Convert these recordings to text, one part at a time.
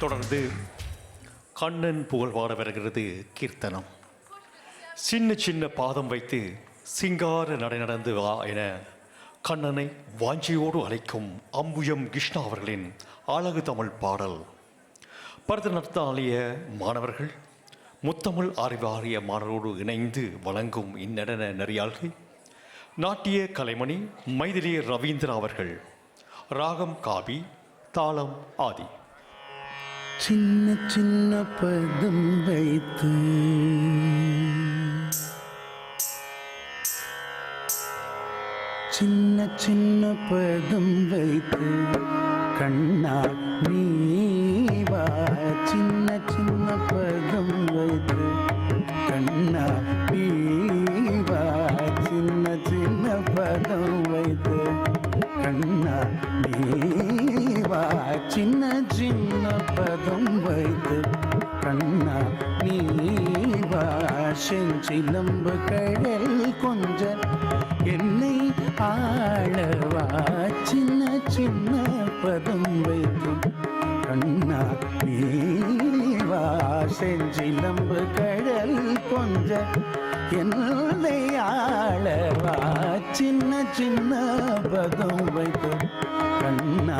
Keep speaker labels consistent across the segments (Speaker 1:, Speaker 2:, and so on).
Speaker 1: தொடர்ந்து கண்ணன் புகழ் பாட வருகிறது கீர்த்தனம். சின்ன சின்ன பாதம் வைத்து சிங்கார நடை நடந்து வா என கண்ணனை வாஞ்சியோடு அழைக்கும் அம்புயம் கிருஷ்ணா அவர்களின் அழகு தமிழ் பாடல். பரதநாட்டிய மாணவர்கள் முத்தமிழ் அறிவாரிய மாணவரோடு இணைந்து வழங்கும் இந்நடன நெறியாள்கை நாட்டிய கலைமணி மைதிலி ரவீந்திரா அவர்கள். ராகம் காபி தாளம் ஆதி.
Speaker 2: சின்ன சின்ன பதம் வைத்து. சின்ன சின்ன பதம் வைத்து. கண்ணா நீவா. சின்ன சின்ன பதம் வைத்து. கண்ணா நீவா. சின்ன சின்ன பதம் வைத்து. கண்ணா நீ சின்ன சின்ன பதம் வைத்து கண்ணா நீவா செஞ்சிலம்பு கடல் கொஞ்ச என்னை ஆளவா? சின்ன சின்ன பதம் வைத்து கண்ணா நீவா செஞ்சிலம்பு கடல் கொஞ்ச என்னை ஆளவா? சின்ன சின்ன பதம் வைத்து கண்ணா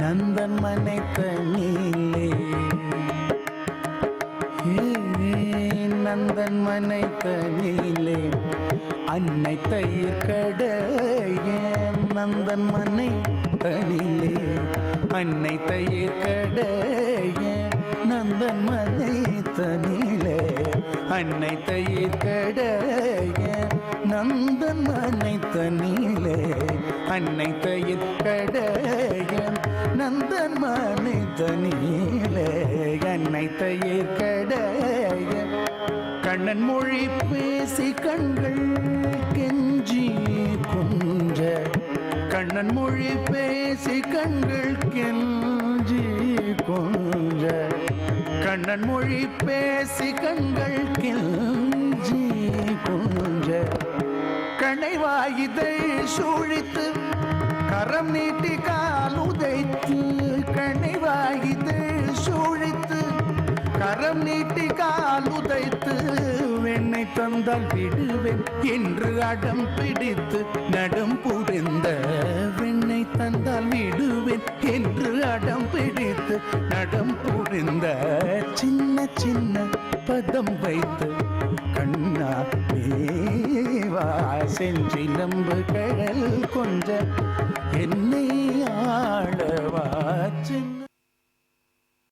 Speaker 2: நந்தன் மனை தண்ணிலே நந்தன் மனை தனிலே அன்னை தயிர் கடைய நந்தன் மனை தனிலே அன்னை தயிர் கடைய நந்தன் மனை தனிலே அன்னை தயிர் கடைய நந்தன் மனை தனிலே அன்னை தயிர் கடைய நந்தன் மனை தனிலே அன்னை தயிர் கண்ணன் மொழி பேசி கண்கள் கெஞ்சி கொன்ற. கண்ணன் மொழி பேசி கண்கள் கெஞ்சி கொன்ற. கண்ணன் மொழி பேசி கண்கள் கெஞ்சி குன்ற. கணைவாயுதை சூழித்து கரம் நீட்டி கால் உதைத்து கணைவாயுதை சூழித்து கரம் நீட்டி கால் உதைத்து தந்தால் விடுவேன் என்று அடம் பிடித்து நடம் புரிந்த வெண்ணை தந்தால் விடுவேன் என்று அடம் பிடித்து நடம் புரிந்த சின்ன சின்ன பதம் வைத்து கண்ணா தேவா செஞ்சிலம்பு கடல் கொஞ்ச என்னை ஆளவா சின்ன